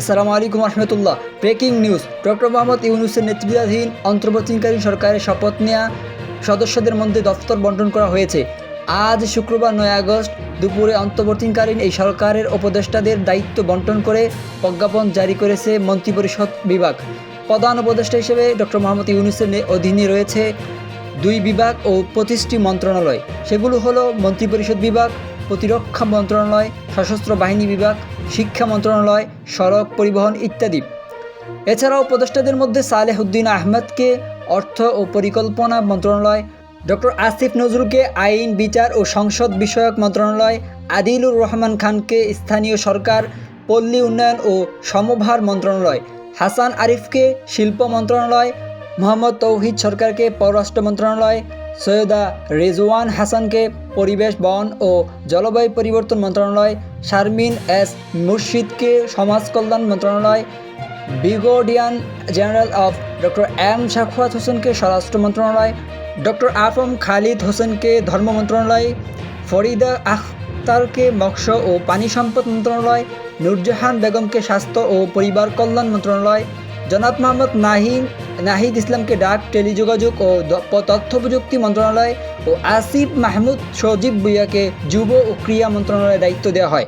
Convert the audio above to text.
আসসালামু আলাইকুম রহমতুল্লাহ। Breaking news. Doctor Mohammad ইউনুসের নেতৃত্বাধীন অন্তর্বর্তীকালীন সরকারের শপথ নেওয়া সদস্যদের মধ্যে দফতর বন্টন করা হয়েছে। আজ শুক্রবার নয় আগস্ট দুপুরে অন্তর্বর্তীকালীন এই সরকারের উপদেষ্টাদের দায়িত্ব বন্টন করে প্রজ্ঞাপন জারি করেছে মন্ত্রিপরিষদ বিভাগ। প্রধান উপদেষ্টা হিসেবে ডক্টর মোহাম্মদ ইউনুসের অধীনে রয়েছে দুই বিভাগ ও পঁচিশটি মন্ত্রণালয়। সেগুলো হলো মন্ত্রিপরিষদ বিভাগ প্রতিরক্ষা মন্ত্রণালয়, সশস্ত্র বাহিনী বিভাগ, শিক্ষা মন্ত্রণালয়, সড়ক পরিবহন ইত্যাদি। এছাড়াও উপদেষ্টাদের মধ্যে সালেহ উদ্দিন আহমেদকে অর্থ ও পরিকল্পনা মন্ত্রণালয়, ডক্টর আসিফ নজরুলকে আইন, বিচার ও সংসদ বিষয়ক মন্ত্রণালয়, আদিলুর রহমান খানকে স্থানীয় সরকার, পল্লী উন্নয়ন ও সমভার মন্ত্রণালয়, হাসান আরিফকে শিল্প মন্ত্রণালয়, মোহাম্মদ তৌহিদ সরকারকে পররাষ্ট্র মন্ত্রণালয় সৈয়দা রেজওয়ান হাসানকে পরিবেশ, বন ও জলবায়ু পরিবর্তন মন্ত্রণালয়, শারমিন এস মুর্শিদকে সমাজ কল্যাণ মন্ত্রণালয় brigadier general of doctor M Sakhawat হোসেনকে স্বরাষ্ট্র মন্ত্রণালয়, ডক্টর আফম খালিদ হোসেনকে ধর্ম মন্ত্রণালয়, ফরিদা আখতারকে মৎস্য ও পানি সম্পদ মন্ত্রণালয়, নূরজাহান বেগমকে স্বাস্থ্য ও পরিবার কল্যাণ মন্ত্রণালয় জনাব মোহাম্মদ নাহিন, নাহিদ ইসলামকে ডাক, টেলিযোগাযোগ ও তথ্য প্রযুক্তি মন্ত্রণালয় ও আসিফ মাহমুদ সজীব ভুইয়াকে যুব ও ক্রীড়া মন্ত্রণালয়ের দায়িত্ব দেওয়া হয়।